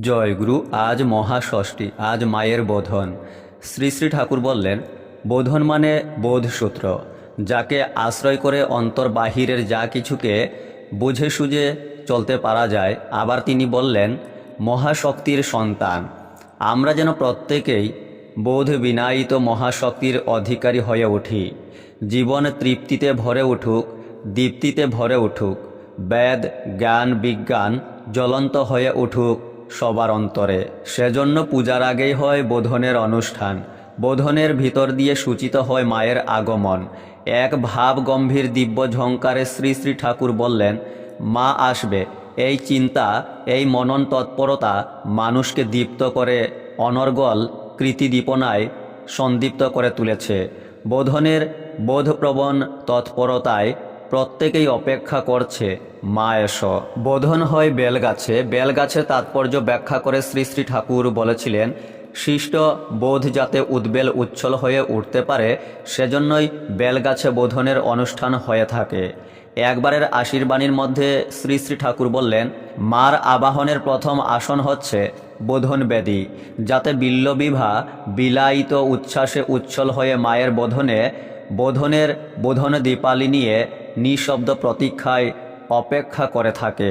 জয়গুরু আজ মহাষষ্ঠী, আজ মায়ের বোধন। শ্রী শ্রী ঠাকুর বললেন, বোধন মানে বোধসূত্র, যাকে আশ্রয় করে অন্তর বাহিরের যা কিছুকে বুঝে সুঝে চলতে পারা যায়। আবার তিনি বললেন, মহাশক্তির সন্তান, আমরা যেন প্রত্যেকেই বোধ বিনায়িত মহাশক্তির অধিকারী হয়ে উঠি। জীবন তৃপ্তিতে ভরে উঠুক, দীপ্তিতে ভরে উঠুক, বেদ, জ্ঞান, বিজ্ঞান জ্বলন্ত হয়ে উঠুক। সবার অন্তরে। সেজন্য পূজার আগেই হয় বোধনের অনুষ্ঠান। বোধনের ভিতর দিয়ে সূচিত হয় মায়ের আগমন। এক ভাব গম্ভীর দিব্য ঝঙ্কারে শ্রী শ্রী ঠাকুর বললেন, মা আসবে। এই চিন্তা, এই মনন তৎপরতা মানুষকে দীপ্ত করে, অনর্গল কৃতিদীপনায় সন্দীপ্ত করে তুলেছে। বোধনের বোধপ্রবণ তৎপরতায় প্রত্যেকেই অপেক্ষা করছে, মা, এসো। বোধন হয় বেলগাছে। বেলগাছের তাৎপর্য ব্যাখ্যা করে শ্রী শ্রী ঠাকুর বলেছিলেন সৃষ্ট বোধ যাতে উদ্বেল উচ্ছল হয়ে উঠতে পারে, সেজন্যই বেলগাছে বোধনের অনুষ্ঠান হয়ে থাকে। একবারের আশীর্বাণীর মধ্যে শ্রী শ্রী ঠাকুর বললেন, মার আবাহনের প্রথম আসন হচ্ছে বোধন বেদী যাতে বিল্লবিভা বিলায়িত উচ্ছ্বাসে উচ্ছল হয়ে মায়ের বোধনে, বোধনের বোধন দীপালি নিয়ে নিঃশব্দ প্রতীক্ষায় অপেক্ষা করে থাকে।